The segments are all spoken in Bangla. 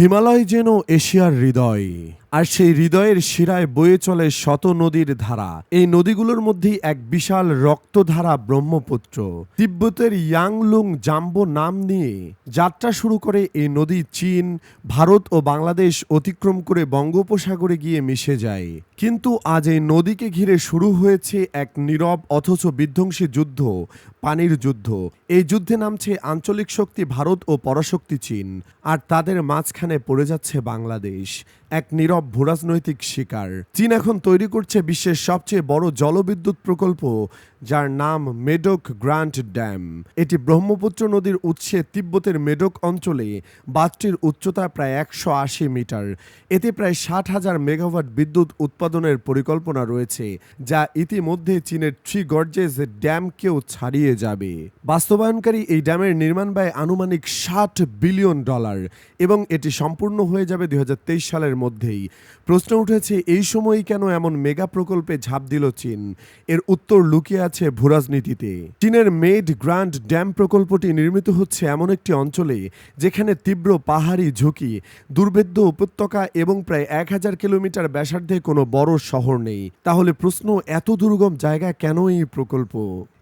হিমালয় যেন এশিয়ার হৃদয়। আর সেই হৃদয়ের শিরায় বয়ে চলে শত নদীর ধারা। এই নদীগুলোর মধ্যেই এক বিশাল রক্তধারা ব্রহ্মপুত্র। তিব্বতের ইয়াংলুং জাম্বো নাম নিয়ে যাত্রা শুরু করে এই নদী চীন, ভারত ও বাংলাদেশ অতিক্রম করে বঙ্গোপসাগরে গিয়ে মিশে যায়। কিন্তু আজ এই নদীকে ঘিরে শুরু হয়েছে এক নীরব অথচ বিধ্বংসী যুদ্ধ, পানির যুদ্ধ। এই যুদ্ধে নামছে আঞ্চলিক শক্তি ভারত ও পরাশক্তি চীন, আর তাদের মাঝখানে পড়ে যাচ্ছে বাংলাদেশ। এক নীরব ভূরাজনৈতিক শিকার। চীন এখন তৈরি করছে বিশ্বের সবচেয়ে বড় জলবিদ্যুৎ প্রকল্প। যার নাম মেডক গ্রান্ট ড্যাম। এটি ব্রহ্মপুত্র নদীর উৎসে তিব্বতের মেডক অঞ্চলে বাঁধটির উচ্চতা প্রায় একশো আশি মিটার। এতে প্রায় ষাট হাজার মেগাওয়াট বিদ্যুৎ উৎপাদনের পরিকল্পনা রয়েছে, যা ইতিমধ্যে চীনের থ্রি গর্জেস ড্যামকেও ছাড়িয়ে যাবে। বাস্তবায়নকারী এই ড্যামের নির্মাণ ব্যয় আনুমানিক ষাট বিলিয়ন ডলার এবং এটি সম্পূর্ণ হয়ে যাবে দুই হাজার তেইশ সালের মধ্যেই। প্রশ্ন উঠেছে, এই সময়ই কেন এমন মেগা প্রকল্পে ঝাঁপ দিল চীন? এর উত্তর লুকিয়ে আছে ভূরাজনীতিতে। চীনের মেড গ্র্যান্ড ড্যাম প্রকল্পটি নির্মিত হচ্ছে এমন একটি অঞ্চলে যেখানে তীব্র পাহাড়ি ঝুঁকি, দুর্ভেদ্য উপত্যকা এবং প্রায় এক হাজার কিলোমিটার ব্যাসার্ধে কোনো বড় শহর নেই। তাহলে প্রশ্ন, এত দুর্গম জায়গা কেন এই প্রকল্প?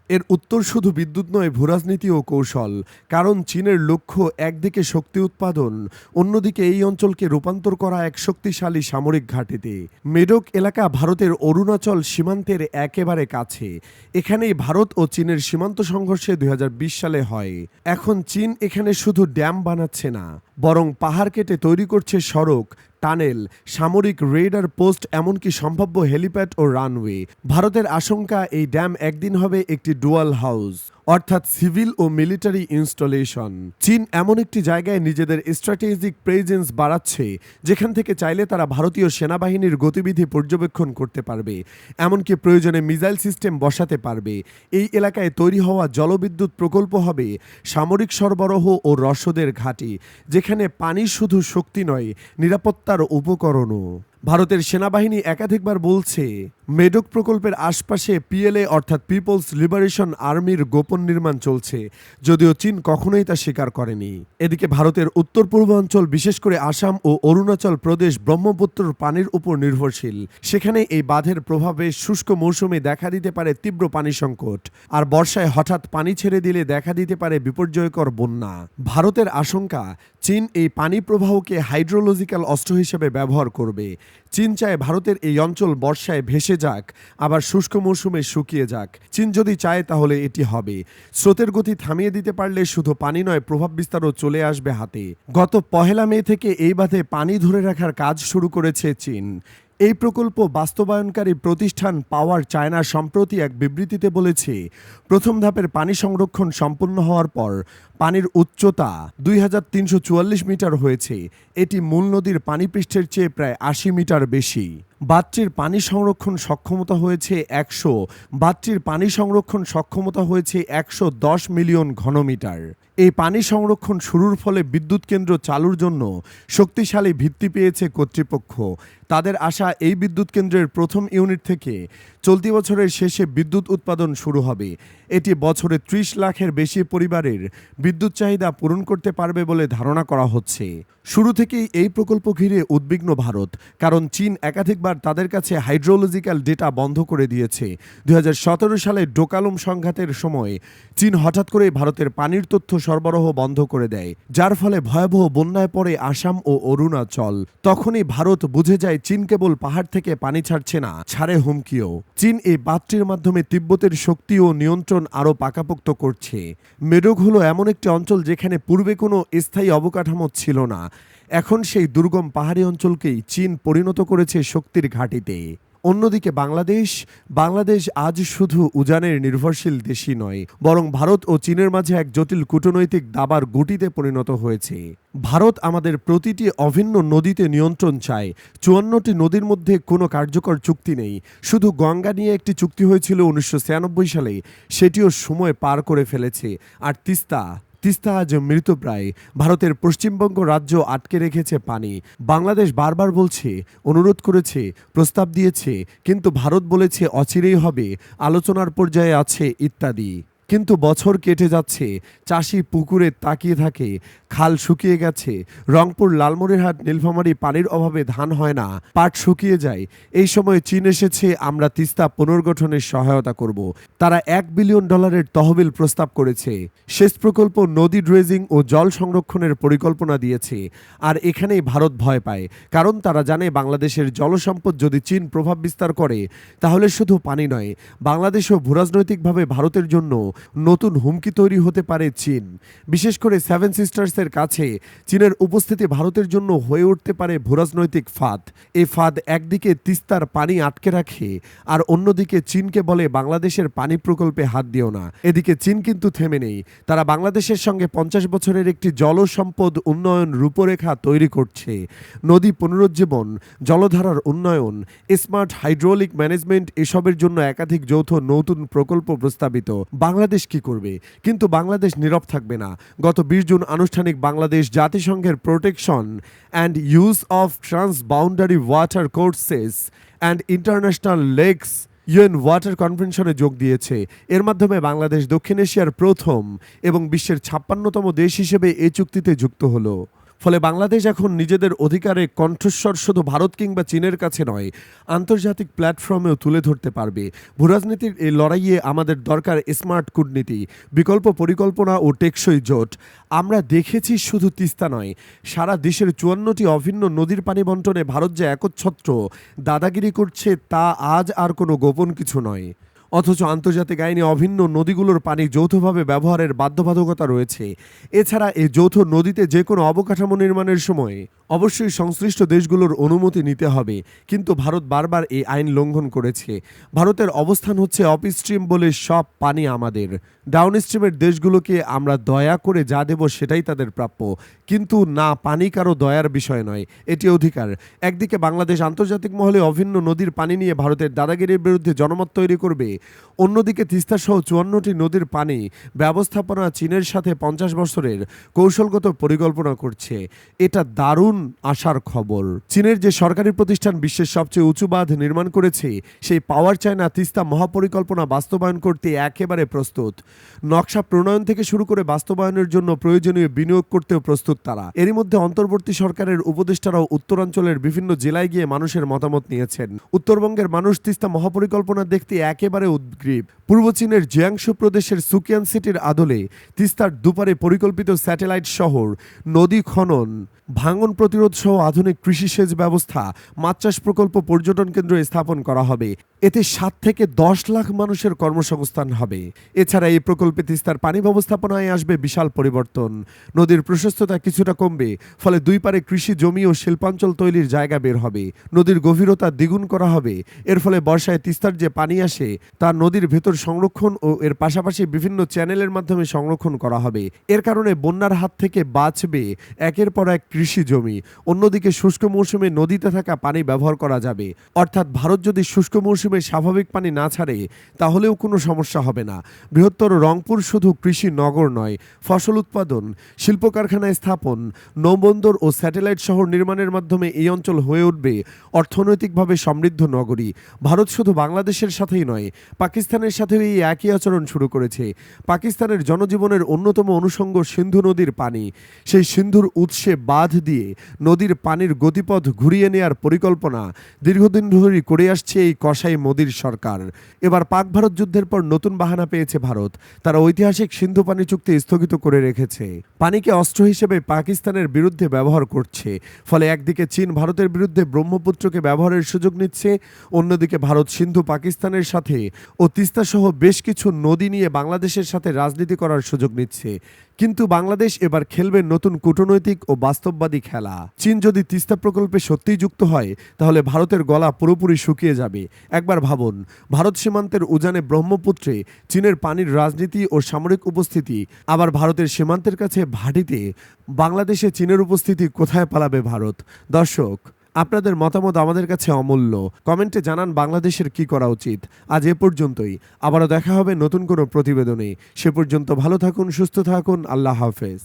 এর উত্তর শুধু বিদ্যুৎ নয় ভূরাজনীতি ও কৌশল। কারণ চীনের লক্ষ্য একদিকে শক্তি উৎপাদন, অন্যদিকে এই অঞ্চলকে রূপান্তর করা এক শক্তিশালী সামরিক ঘাঁটিতে। মেডক এলাকা ভারতের অরুণাচল সীমান্তের একেবারে কাছে। এখানেই ভারত ও চীনের সীমান্ত সংঘর্ষে দুই হাজার বিশ সালে হয়। এখন চীন এখানে শুধু ড্যাম বানাচ্ছে না, বরং পাহাড় কেটে তৈরি করছে সড়ক টানেল, সামরিক রেডার পোস্ট, এমনকি সম্ভাব্য হেলিপ্যাড ও রানওয়ে। ভারতের আশঙ্কা, এই ড্যাম একদিন হবে একটি ডুয়াল হাউস, অর্থাৎ সিভিল ও মিলিটারি ইনস্টলেশন। চীন এমন একটি জায়গায় নিজেদের স্ট্র্যাটেজিক প্রেজেন্স বাড়াচ্ছে, যেখান থেকে চাইলে তারা ভারতীয় সেনাবাহিনীর গতিবিধি পর্যবেক্ষণ করতে পারবে, এমনকি প্রয়োজনে মিসাইল সিস্টেম বসাতে পারবে। এই এলাকায় তৈরি হওয়া জলবিদ্যুৎ প্রকল্প হবে সামরিক সরবরাহ ও রসদের ঘাঁটি, যেখানে পানি শুধু শক্তি নয় নিরাপত্তার উপকরণও। ভারতের সেনাবাহিনী একাধিকবার বলছে মেডক প্রকল্পের আশপাশে পিএলএ অর্থাৎ পিপলস লিবারেশন আর্মির গোপন নির্মাণ চলছে, যদিও চীন কখনোই তা স্বীকার করেনি। এদিকে ভারতের উত্তর পূর্বাঞ্চল, বিশেষ করে আসাম ও অরুণাচল প্রদেশ ব্রহ্মপুত্রর পানির উপর নির্ভরশীল। সেখানে এই বাঁধের প্রভাবে শুষ্ক মৌসুমে দেখা দিতে পারে তীব্র পানি সংকট, আর বর্ষায় হঠাৎ পানি ছেড়ে দিলে দেখা দিতে পারে বিপর্যয়কর বন্যা। ভারতের আশঙ্কা, চীন এই পানি প্রবাহকে হাইড্রোলজিক্যাল অস্ত্র হিসেবে ব্যবহার করবে। চীন চায় ভারতের এই অঞ্চল বর্ষায় ভেসে যাক, আবার শুষ্ক মৌসুমে শুকিয়ে যাক। চীন যদি চায় তাহলে এটি হবে। স্রোতের গতি থামিয়ে দিতে পারলে শুধু পানি নয়, প্রভাব বিস্তারও চলে আসবে হাতে। গত পহেলা মে থেকে এই বাঁধে পানি ধরে রাখার কাজ শুরু করেছে চীন। এই প্রকল্প বাস্তবায়নকারী প্রতিষ্ঠান পাওয়ার চায়না সম্প্রতি এক বিবৃতিতে বলেছে, প্রথম ধাপের পানি সংরক্ষণ সম্পূর্ণ হওয়ার পর পানির উচ্চতা দুই হাজার তিনশো চুয়াল্লিশ মিটার হয়েছে। এটি মূল নদীর পানিপৃষ্ঠের চেয়ে প্রায় আশি মিটার বেশি। বাঁধটির পানি সংরক্ষণ সক্ষমতা হয়েছে একশো। বাঁধটির পানি সংরক্ষণ সক্ষমতা হয়েছে একশো দশ মিলিয়ন ঘনমিটার। এই পানি সংরক্ষণ শুরুর ফলে বিদ্যুৎ কেন্দ্র চালুর জন্য শক্তিশালী ভিত্তি পেয়েছে কর্তৃপক্ষ। তাদের আশা এই বিদ্যুৎ কেন্দ্রের প্রথম ইউনিট থেকে চলতি বছরের শেষে বিদ্যুৎ উৎপাদন শুরু হবে। এটি বছরে ত্রিশ লাখের বেশি পরিবারের বিদ্যুৎ চাহিদা পূরণ করতে পারবে বলে ধারণা করা হচ্ছে। শুরু থেকেই এই প্রকল্প ঘিরে উদ্বিগ্ন ভারত, কারণ চীন একাধিকবার তাদের কাছে হাইড্রোলজিক্যাল ডেটা বন্ধ করে দিয়েছে। দুই হাজার সতেরো সালে ডোকালুম সংঘাতের সময় চীন হঠাৎ করে ভারতের পানির তথ্য সরবরাহ বন্ধ করে দেয়, যার ফলে ভয়াবহ বন্যায় পড়ে আসাম ও অরুণাচল। তখনই ভারত বুঝে যায় চীন কেবল পাহাড় থেকে পানি ছাড়ছে না, ছাড়ে হুমকিও। চীন এই বাঁধটির মাধ্যমে তিব্বতের শক্তি ও নিয়ন্ত্রণ আরও পাকাপোক্ত করছে। মেডক হলো এমন একটি অঞ্চল যেখানে পূর্বে কোনো স্থায়ী অবকাঠামো ছিল না। এখন সেই দুর্গম পাহাড়ি অঞ্চলকেই চীন পরিণত করেছে শক্তির ঘাঁটিতে। অন্যদিকে বাংলাদেশ বাংলাদেশ আজ শুধু উজানের নির্ভরশীল দেশই নয়, বরং ভারত ও চীনের মাঝে এক জটিল কূটনৈতিক দাবার গুটিতে পরিণত হয়েছে। ভারত আমাদের প্রতিটি অভিন্ন নদীতে নিয়ন্ত্রণ চায়, চুয়ান্নটি নদীর মধ্যে কোনো কার্যকর চুক্তি নেই। শুধু গঙ্গা নিয়ে একটি চুক্তি হয়েছিল উনিশশো ছিয়ানব্বই সালে, সেটিও সময় পার করে ফেলেছে, আর তিস্তা তিস্তা আজ মৃতপ্রায়। ভারতের পশ্চিমবঙ্গ রাজ্য আটকে রেখেছে পানি। বাংলাদেশ বারবার বলছে, অনুরোধ করেছে, প্রস্তাব দিয়েছে, কিন্তু ভারত বলেছে অচিরেই হবে, আলোচনার পর্যায়ে আছে ইত্যাদি। কিন্তু বছর কেটে যাচ্ছে, চাষি পুকুরে তাকিয়ে থাকে, খাল শুকিয়ে গেছে, রংপুর লালমনিরহাট নীলফামারী পানির অভাবে ধান হয় না, পাট শুকিয়ে যায়, এই সময় চীন এসেছে, আমরা তিস্তা পুনর্গঠনের সহায়তা করব। তারা এক বিলিয়ন ডলারের তহবিল প্রস্তাব করেছে, সেচ প্রকল্প নদী ড্রেজিং ও জল সংরক্ষণের পরিকল্পনা দিয়েছে, আর এখানেই ভারত ভয় পায়, কারণ তারা জানে বাংলাদেশের জলসম্পদ যদি চীন প্রভাব বিস্তার করে, তাহলে শুধু পানি নয়, বাংলাদেশও ভূরাজনৈতিকভাবে ভারতের জন্য নতুন হুমকি তৈরি হতে পারে চীন। বিশেষ করে সেভেন সিস্টার্সের কাছে চীনের উপস্থিতি ভারতের জন্য হয়ে উঠতে পারে ভূরাজনৈতিক ফাঁদ। এই ফাঁদ একদিকে তিস্তার পানি আটকে রাখে আর অন্যদিকে চীনকে বলে বাংলাদেশের পানি প্রকল্পে হাত দিও না। এদিকে চীন কিন্তু থেমে নেই। তারা বাংলাদেশের সঙ্গে পঞ্চাশ বছরের একটি জল সম্পদ উন্নয়ন রূপরেখা তৈরি করছে। নদী পুনরুজ্জীবন, জলধারার উন্নয়ন, স্মার্ট হাইড্রোলিক ম্যানেজমেন্ট এসবের জন্য একাধিক যৌথ নতুন প্রকল্প প্রস্তাবিত। বাংলাদেশ কি করবে? কিন্তু বাংলাদেশ নীরব থাকবে না। গত বিশ জুন আনুষ্ঠানিক বাংলাদেশ জাতিসংঘের protection and use of transboundary watercourses and international lakes UN water কনভেনশনে যোগ দিয়েছে। এর মাধ্যমে বাংলাদেশ দক্ষিণ এশিয়ার প্রথম এবং বিশ্বের ছাপ্পান্নতম দেশ হিসেবে এ চুক্তিতে যুক্ত হলো। ফলে বাংলাদেশ এখন নিজেদের অধিকারে কণ্ঠস্বর শুধু ভারত কিংবা চীনের কাছে নয়, আন্তর্জাতিক প্ল্যাটফর্মেও তুলে ধরতে পারবে। ভূরাজনীতির এই লড়াইয়ে আমাদের দরকার স্মার্ট কূটনীতি, বিকল্প পরিকল্পনা ও টেকসই জোট। আমরা দেখেছি শুধু তিস্তা নয়, সারা দেশের চুয়ান্নটি অভিন্ন নদীর পানি বন্টনে ভারত যে একচ্ছত্র, দাদাগিরি করছে তা আজ আর কোনো গোপন কিছু নয়। অথচ আন্তর্জাতিক আইনে অভিন্ন নদীগুলোর পানি যৌথভাবে ব্যবহারের বাধ্যবাধকতা রয়েছে। এছাড়া এই যৌথ নদীতে যে কোনো অবকাঠামো নির্মাণের সময় অবশ্যই সংশ্লিষ্ট দেশগুলোর অনুমতি নিতে হবে। কিন্তু ভারত বারবার এই আইন লঙ্ঘন করেছে। ভারতের অবস্থান হচ্ছে অপস্ট্রিম বলে সব পানি আমাদের। ডাউন স্ট্রিমের দেশগুলোকে আমরা দয়া করে যা দেব সেটাই তাদের প্রাপ্য। কিন্তু না, পানি কারও দয়ার বিষয় নয়। এটি অধিকার। একদিকে বাংলাদেশ আন্তর্জাতিক মহলে অভিন্ন নদীর পানি নিয়ে ভারতের দাদাগিরির বিরুদ্ধে জনমত তৈরি করবে। অন্যদিকে তিস্তা সহ চুয়ান্নটি নদীর পানি ব্যবস্থাপনা চীনের সাথে পঞ্চাশ বছরের কৌশলগত পরিকল্পনা করছে। এটা দারুণ আশার খবর। চীনের যে সরকারি প্রতিষ্ঠান বিশ্বের সবচেয়ে উঁচু বাঁধ নির্মাণ করেছে, সেই পাওয়ার চায়না তিস্তা মহাপরিকল্পনা বাস্তবায়ন করতে একেবারে প্রস্তুত। নকশা প্রণয়ন থেকে শুরু করে বাস্তবায়নের জন্য প্রয়োজনীয় বিনিয়োগ করতেও প্রস্তুত তারা। এরই মধ্যে অন্তর্বর্তী সরকারের উপদেষ্টারাও উত্তরাঞ্চলের বিভিন্ন জেলায় গিয়ে মানুষের মতামত নিয়েছেন। উত্তরবঙ্গের মানুষ তিস্তা মহাপরিকল্পনা দেখতে একেবারে উদ্গ্রীব। পূর্ব চীনের জিয়াংশু প্রদেশের সুকিয়ান সিটির আদলে তিস্তার দুপারে পরিকল্পিত স্যাটেলাইট শহর, নদী খনন, ভাঙন প্রতিরোধ সহ আধুনিক কৃষি সেচ ব্যবস্থা, মাছ চাষ প্রকল্প পর্যটন কেন্দ্র স্থাপন করা হবে। এতে সাত থেকে দশ লাখ মানুষের কর্মসংস্থান হবে। এছাড়া এই প্রকল্পে তিস্তার পানি ব্যবস্থাপনায় আসবে বিশাল পরিবর্তন। নদীর প্রশস্ততা কিছুটা কমবে, ফলে দুই পারে কৃষি জমি ও শিল্পাঞ্চল তৈরির জায়গা বের হবে। নদীর গভীরতা দ্বিগুণ করা হবে। এর ফলে বর্ষায় তিস্তার যে পানি আসে তা নদীর ভেতর সংরক্ষণ ও এর পাশাপাশি বিভিন্ন চ্যানেলের মাধ্যমে সংরক্ষণ করা হবে। এর কারণে বন্যার হাত থেকে বাঁচবে একের পর এক কৃষি জমি। অন্যদিকে শুষ্ক মৌসুমে নদীতে থাকা পানি ব্যবহার করা যাবে। অর্থাৎ ভারত যদি শুষ্ক মৌসুমে স্বাভাবিক পানি না ছাড়ে, তাহলেও কোনো সমস্যা হবে না। বৃহত্তর রংপুর শুধু কৃষি নগর নয়, ফসল উৎপাদন শিল্প কারখানায় স্থাপন, নৌবন্দর ও স্যাটেলাইট শহর নির্মাণের মাধ্যমে এই অঞ্চল হয়ে উঠবে অর্থনৈতিকভাবে সমৃদ্ধ নগরী। ভারত শুধু বাংলাদেশের সাথেই নয় পাকিস্তানের সাথেও এই একই আচরণ শুরু করেছে। পাকিস্তানের জনজীবনের অন্যতম অনুষঙ্গ সিন্ধু নদীর পানি। সেই সিন্ধুর উৎসে বাঁধ দিয়ে নদীর পানির গতিপথ ঘুরিয়ে নেয়ার পরিকল্পনা দীর্ঘদিন ধরেই করে আসছে এই কসাই মোদীর সরকার। এবার পাক ভারত যুদ্ধের পর নতুন বাহানা পেয়েছে ভারত। তারা ঐতিহাসিক সিন্ধু পানি চুক্তি স্থগিত করে রেখেছে। পানিকে অস্ত্র হিসেবে পাকিস্তানের বিরুদ্ধে ব্যবহার করছে। ফলে একদিকে চীন ভারতের বিরুদ্ধে ব্রহ্মপুত্রকে ব্যবহারের সুযোগ নিচ্ছে, অন্যদিকে ভারত সিন্ধু পাকিস্তানের সাথে ও তিস্তা সহ বেশ কিছু নদী নিয়ে বাংলাদেশের সাথে রাজনীতি করার সুযোগ নিচ্ছে। কিন্তু বাংলাদেশ এবার খেলবে নতুন কূটনৈতিক ও বাস্তববাদী খেলা। চীন যদি তিস্তা প্রকল্পে সত্যিই যুক্ত হয়, তাহলে ভারতের গলা পুরোপুরি শুকিয়ে যাবে। একবার ভাবুন, ভারত সীমান্তের উজানে ব্রহ্মপুত্রে চীনের পানির রাজনীতি ও সামরিক উপস্থিতি, আবার ভারতের সীমান্তের কাছে ভাটিতে বাংলাদেশে চীনের উপস্থিতি কোথায় পালাবে ভারত? দর্শক আপনাদের মতামত আমাদের কাছে অমূল্য। কমেন্টে জানান বাংলাদেশের কি করা উচিত। আজ এ পর্যন্তই। আবারও দেখা হবে নতুন কোনো প্রতিবেদনে। সে পর্যন্ত ভালো থাকুন, সুস্থ থাকুন। আল্লাহ হাফেজ।